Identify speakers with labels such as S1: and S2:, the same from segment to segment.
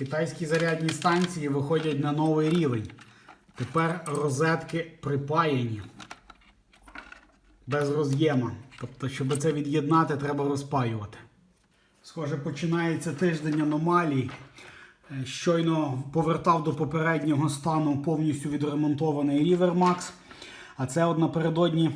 S1: Китайські зарядні станції виходять на новий рівень. Тепер розетки припаяні. Без роз'єма. Тобто, щоб це від'єднати, треба розпаювати. Схоже, починається тиждень аномалій. Е, Щойно повертав до попереднього стану повністю відремонтований Rivermax. А це от напередодні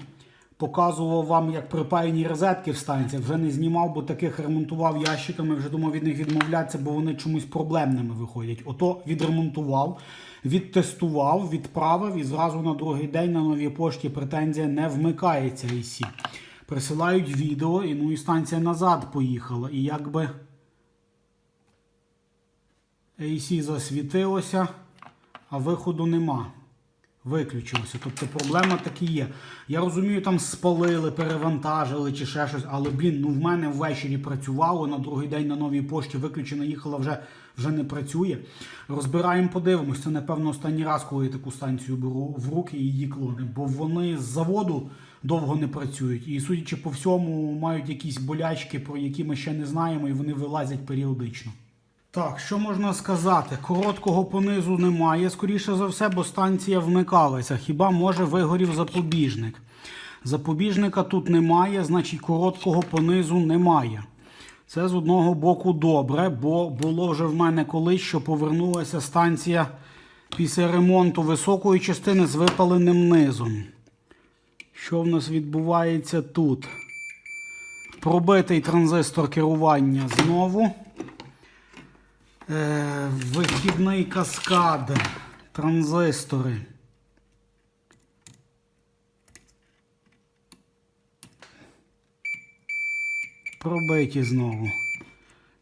S1: показував вам, як припаяні розетки в станціях. Вже не знімав, бо таких ремонтував ящиками. Вже думав від них відмовлятися, бо вони чомусь проблемними виходять. Ото відремонтував, відтестував, відправив і зразу на другий день на новій пошті претензія не вмикається AC. Присилають відео, і ну і станція назад поїхала. І якби AC засвітилося, а виходу нема. Виключилося. Тобто проблема таки є. Я розумію, там спалили, перевантажили чи ще щось, але блін, ну в мене ввечері працювало, на другий день на новій пошті виключена їхала, вже, вже не працює. Розбираємо, подивимось. Це, напевно, останній раз, коли я таку станцію беру в руки і її клони, бо вони з заводу довго не працюють. І, судячи по всьому, мають якісь болячки, про які ми ще не знаємо, і вони вилазять періодично. Так, що можна сказати? Короткого понизу немає, скоріше за все, бо станція вмикалася. Хіба може вигорів запобіжник? Запобіжника тут немає, значить короткого понизу немає. Це з одного боку добре, бо було вже в мене колись, що повернулася станція після ремонту високої частини з випаленим низом. Що в нас відбувається тут? Пробитий транзистор керування знову. Е, вихідний каскад, транзистори. Пробиті знову.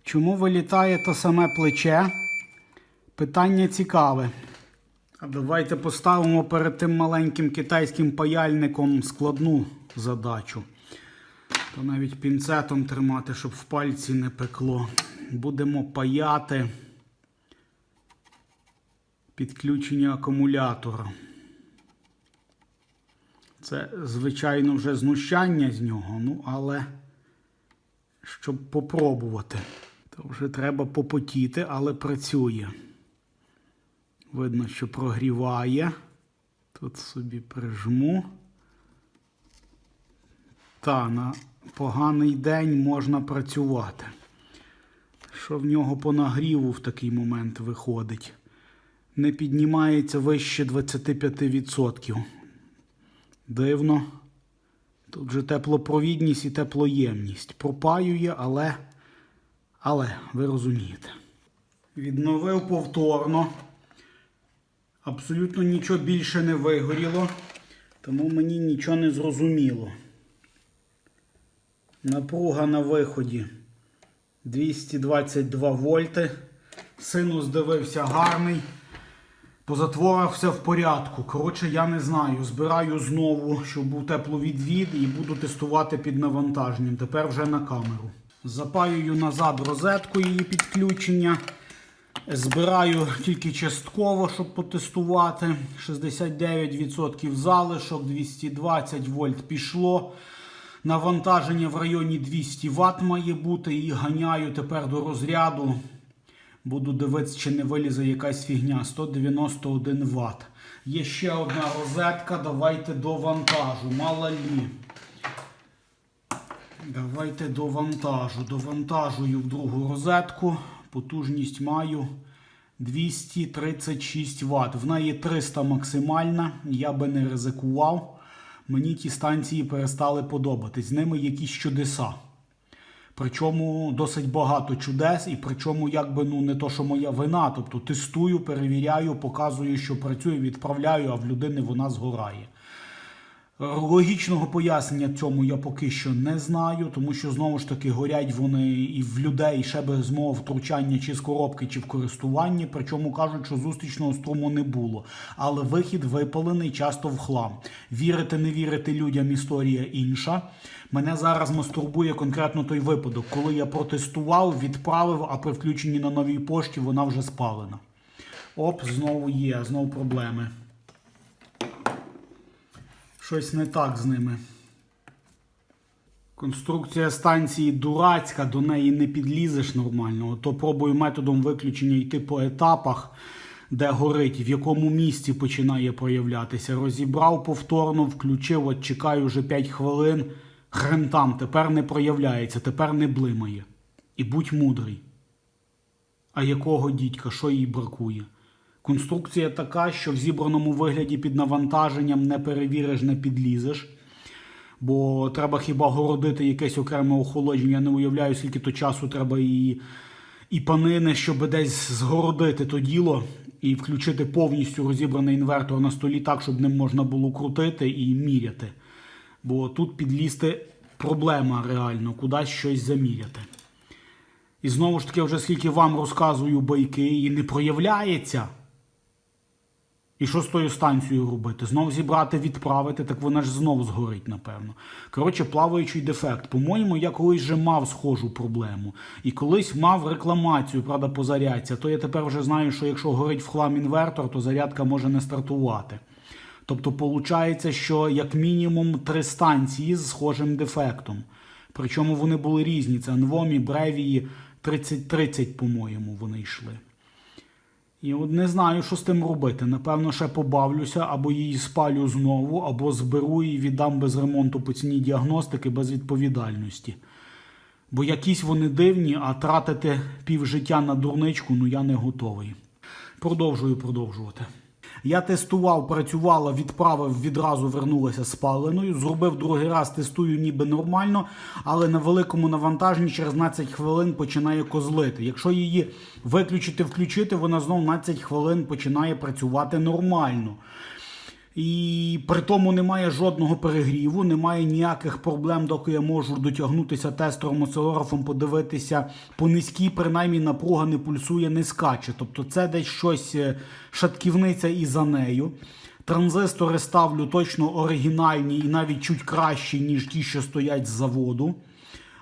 S1: Чому вилітає те саме плече? Питання цікаве. А давайте поставимо перед тим маленьким китайським паяльником складну задачу. То навіть пінцетом тримати, щоб в пальці не пекло. Будемо паяти підключення акумулятора. Це, звичайно, вже знущання з нього, ну, але щоб попробувати, то вже треба попотіти, але працює. Видно, що прогріває. Тут собі прижму. Та, на поганий день можна працювати. Що в нього по нагріву в такий момент виходить? Не піднімається вище 25%. Дивно. Тут же теплопровідність і теплоємність. Пропаює, але. Але, ви розумієте. Відновив повторно. Абсолютно нічого більше не вигоріло, тому мені нічого не зрозуміло. Напруга на виході 222 вольти. Синус дивився гарний. По затворах все в порядку. Коротше, я не знаю. Збираю знову, щоб був тепловідвід, і буду тестувати під навантаженням. Тепер вже на камеру. Запаюю назад розетку її підключення. Збираю тільки частково, щоб потестувати. 69% залишок, 220 вольт пішло. Навантаження в районі 200 Вт має бути. І ганяю тепер до розряду. Буду дивитися, чи не вилізе якась фігня. 191 Вт. Є ще одна розетка. Давайте до вантажу. Мало лі. Давайте до вантажу. Довантажую в другу розетку. Потужність маю 236 Вт. В неї 300 максимальна. Я би не ризикував. Мені ті станції перестали подобатись. З ними якісь чудеса. Причому досить багато чудес, і причому якби ну не то, що моя вина. Тобто тестую, перевіряю, показую, що працює, відправляю, а в людини вона згорає. Логічного пояснення цьому я поки що не знаю, тому що знову ж таки горять вони і в людей ще без мого втручання чи з коробки, чи в користуванні. Причому кажуть, що зустрічного струму не було. Але вихід випалений часто в хлам. Вірити, не вірити людям історія інша. Мене зараз мастурбує конкретно той випадок, коли я протестував, відправив, а при включенні на новій пошті вона вже спалена. Оп, знову є, знову проблеми. Щось не так з ними. Конструкція станції дурацька, до неї не підлізеш нормально. То пробую методом виключення йти по етапах, де горить, в якому місці починає проявлятися. Розібрав повторно, включив, от чекаю вже 5 хвилин. Хрен там, тепер не проявляється, тепер не блимає. І будь мудрий. А якого дідька, що їй бракує? Конструкція така, що в зібраному вигляді під навантаженням не перевіриш, не підлізеш. Бо треба хіба городити якесь окреме охолодження. Я не уявляю, скільки то часу треба і, і панини, щоб десь згородити то діло і включити повністю розібраний інвертор на столі так, щоб ним можна було крутити і міряти. Бо тут підлізти проблема реально, кудись щось заміряти. І знову ж таки, вже скільки вам розказую байки, і не проявляється. І що з тою станцією робити? Знов зібрати, відправити, так вона ж знов згорить, напевно. Коротше, плаваючий дефект. По-моєму, я колись вже мав схожу проблему. І колись мав рекламацію, правда, по зарядці. То я тепер вже знаю, що якщо горить в хлам інвертор, то зарядка може не стартувати. Тобто, виходить, що як мінімум три станції з схожим дефектом. Причому вони були різні. Це Анвомі, Бревії, 3030, по-моєму, вони йшли. І от не знаю, що з тим робити. Напевно, ще побавлюся, або її спалю знову, або зберу і віддам без ремонту по ціні діагностики без відповідальності. Бо якісь вони дивні, а тратити півжиття на дурничку ну я не готовий. Продовжую продовжувати. Я тестував, працювала, відправив, відразу вернулася спаленою. Зробив другий раз, тестую ніби нормально, але на великому навантаженні через 12 хвилин починає козлити. Якщо її виключити, включити, вона знову 12 хвилин починає працювати нормально. І при тому немає жодного перегріву, немає ніяких проблем, доки я можу дотягнутися тестером осцилографом, подивитися по низькій, принаймні напруга не пульсує, не скаче. Тобто це десь щось е, шатківниця і за нею. Транзистори ставлю точно оригінальні і навіть чуть кращі, ніж ті, що стоять з заводу.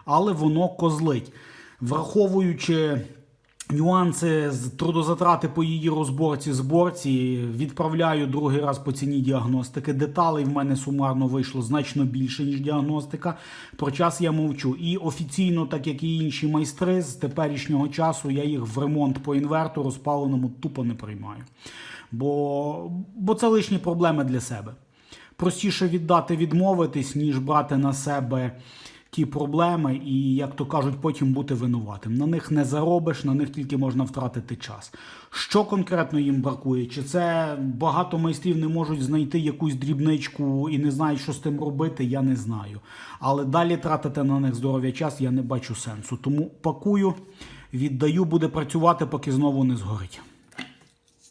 S1: Але воно козлить. Враховуючи нюанси з трудозатрати по її розборці, зборці, відправляю другий раз по ціні діагностики. Деталей в мене сумарно вийшло значно більше, ніж діагностика. Про час я мовчу. І офіційно, так як і інші майстри, з теперішнього часу я їх в ремонт по інвертору спаленому тупо не приймаю. Бо, бо це лишні проблеми для себе. Простіше віддати, відмовитись, ніж брати на себе ті проблеми і, як то кажуть, потім бути винуватим. На них не заробиш, на них тільки можна втратити час. Що конкретно їм бракує? Чи це багато майстрів не можуть знайти якусь дрібничку і не знають, що з тим робити, я не знаю. Але далі тратити на них здоров'я час я не бачу сенсу. Тому пакую, віддаю, буде працювати, поки знову не згорить.